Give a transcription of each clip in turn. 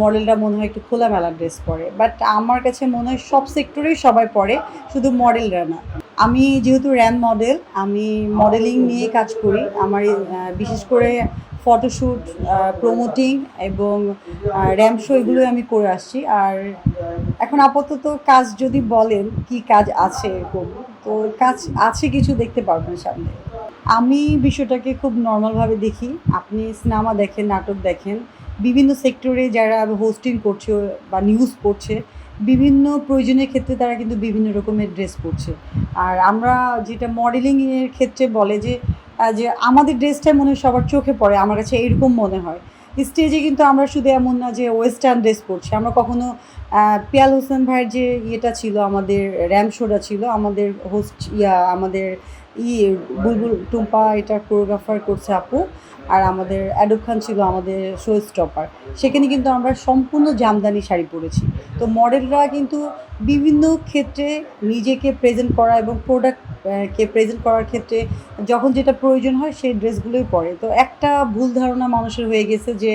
মডেলরা মনে হয় একটু খোলামেলা ড্রেস পরে। বাট আমার কাছে মনে হয় সব সেক্টরেই সবাই পরে, শুধু মডেলরা না। আমি যেহেতু র্যাম মডেল আমি মডেলিং নিয়ে কাজ করি। আমার বিশেষ করে ফটোশ্যুট প্রমোটিং এবং র্যাম শো এগুলোই আমি করে আসছি। আর এখন আপাতত কাজ যদি বলেন কি কাজ আছে এরকম, তো কাজ আছে কিছু দেখতে পারবেন সামনে। আমি বিষয়টাকে খুব নর্মালভাবে দেখি। আপনি সিনেমা দেখেন, নাটক দেখেন বিভিন্ন সেক্টরে যারা হোস্টিং করছে বা নিউজ করছে, বিভিন্ন প্রয়োজনের ক্ষেত্রে তারা কিন্তু বিভিন্ন রকমের ড্রেস পরছে। আর আমরা যেটা মডেলিংয়ের ক্ষেত্রে বলে যে যে আমাদের ড্রেসটাই মনে হয় সবার চোখে পড়ে, আমার কাছে এরকম মনে হয়। স্টেজে কিন্তু আমরা শুধু এমন না যে ওয়েস্টার্ন ড্রেস পরছি। আমরা কখনো পিয়াল হোসেন ভাইয়ের যে ইয়েটা ছিল, আমাদের র্যাম শোটা ছিল, আমাদের হোস্ট ইয়া, আমাদের ই বুলবুল টুম্পা এটা কোরিওগ্রাফার করছে আপু, আর আমাদের অ্যাডব খান ছিল আমাদের শো স্টপার সেখানে কিন্তু আমরা সম্পূর্ণ জামদানি শাড়ি পরেছি। তো মডেলরা কিন্তু বিভিন্ন ক্ষেত্রে নিজেকে প্রেজেন্ট করা এবং প্রোডাক্টকে প্রেজেন্ট করার ক্ষেত্রে যখন যেটা প্রয়োজন হয় সেই ড্রেসগুলোই পরে। তো একটা ভুল ধারণা মানুষের হয়ে গেছে যে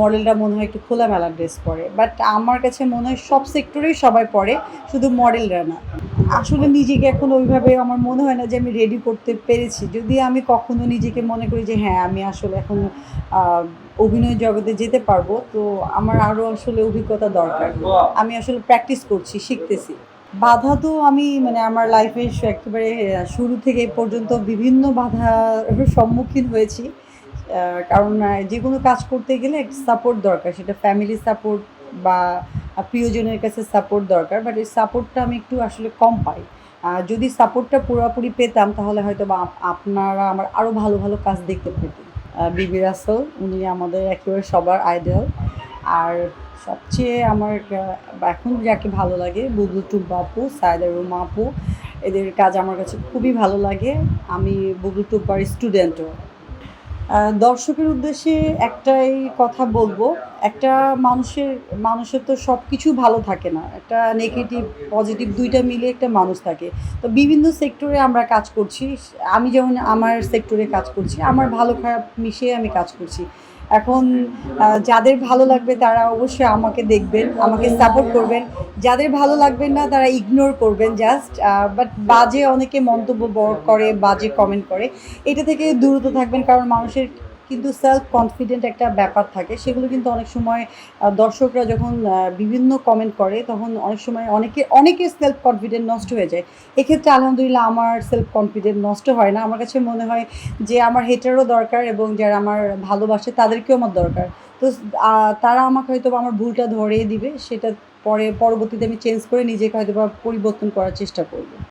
মডেলরা মনে হয় একটু খোলামেলা ড্রেস পরে। বাট আমার কাছে মনে হয় সব সেক্টরেই সবাই পরে, শুধু মডেলরা না। আসলে নিজেকে এখন ওইভাবে আমার মনে হয় না যে আমি রেডি করতে পেরেছি। যদি আমি কখনো নিজেকে মনে করি যে হ্যাঁ আমি আসলে এখন অভিনয় জগতে যেতে পারব, তো আমার আরও আসলে অভিজ্ঞতা দরকার। আমি আসলে প্র্যাকটিস করছি, শিখতেছি। বাধা তো আমি মানে আমার লাইফে একেবারে শুরু থেকে পর্যন্ত বিভিন্ন বাধার সম্মুখীন হয়েছি। কারণ যে কোনো কাজ করতে গেলে সাপোর্ট দরকার। সেটা ফ্যামিলি সাপোর্ট বা প্রিয়জনের কাছে সাপোর্ট দরকার বাট এই সাপোর্টটা আমি একটু আসলে কম পাই। যদি সাপোর্টটা পুরোপুরি পেতাম, তাহলে হয়তো বা আপনারা আমার আরও ভালো ভালো কাজ দেখতে পেতেন। বিবি রাসেল, উনি আমাদের একেবারে সবার আইডল আর সবচেয়ে আমার এখন যাকে ভালো লাগে, বুবলু আপু, সায়দা রুমা আপু, এদের কাজ আমার কাছে খুবই ভালো লাগে। আমি বুবলু টুম্পার স্টুডেন্টও দর্শকের উদ্দেশ্যে একটাই কথা বলব। একটা মানুষের মানুষের তো সব কিছু ভালো থাকে না। একটা নেগেটিভ পজিটিভ দুইটা মিলে একটা মানুষ থাকে। তো বিভিন্ন সেক্টরে আমরা কাজ করছি। আমি যেমন আমার সেক্টরে কাজ করছি, আমার ভালো খারাপ মিশিয়ে আমি কাজ করছি। এখন যাদের ভালো লাগবে তারা অবশ্যই আমাকে দেখবেন, আমাকে সাপোর্ট করবেন। যাদের ভালো লাগবে না তারা ইগনোর করবেন জাস্ট বাট বাজে অনেকে মন্তব্য করে, বাজে কমেন্ট করে। এটা থেকে দূরত থাকবেন, কারণ মানুষের কিন্তু সেলফ কনফিডেন্ট একটা ব্যাপার থাকে। সেগুলো কিন্তু অনেক সময় দর্শকরা যখন বিভিন্ন কমেন্ট করে, তখন অনেক সময় অনেকে, অনেকের সেলফ কনফিডেন্ট নষ্ট হয়ে যায়। এক্ষেত্রে আলহামদুলিল্লাহ আমার সেলফ কনফিডেন্ট নষ্ট হয় না। আমার কাছে মনে হয় যে আমার হেটারও দরকার এবং যারা আমার ভালোবাসে তাদেরকেও আমার দরকার। তো তারা আমাকে হয়তো আমার ভুলটা ধরিয়ে দিবে। সেটা পরে, পরবর্তীতে আমি চেঞ্জ করে নিজেকে হয়তো বা পরিবর্তন করার চেষ্টা করব।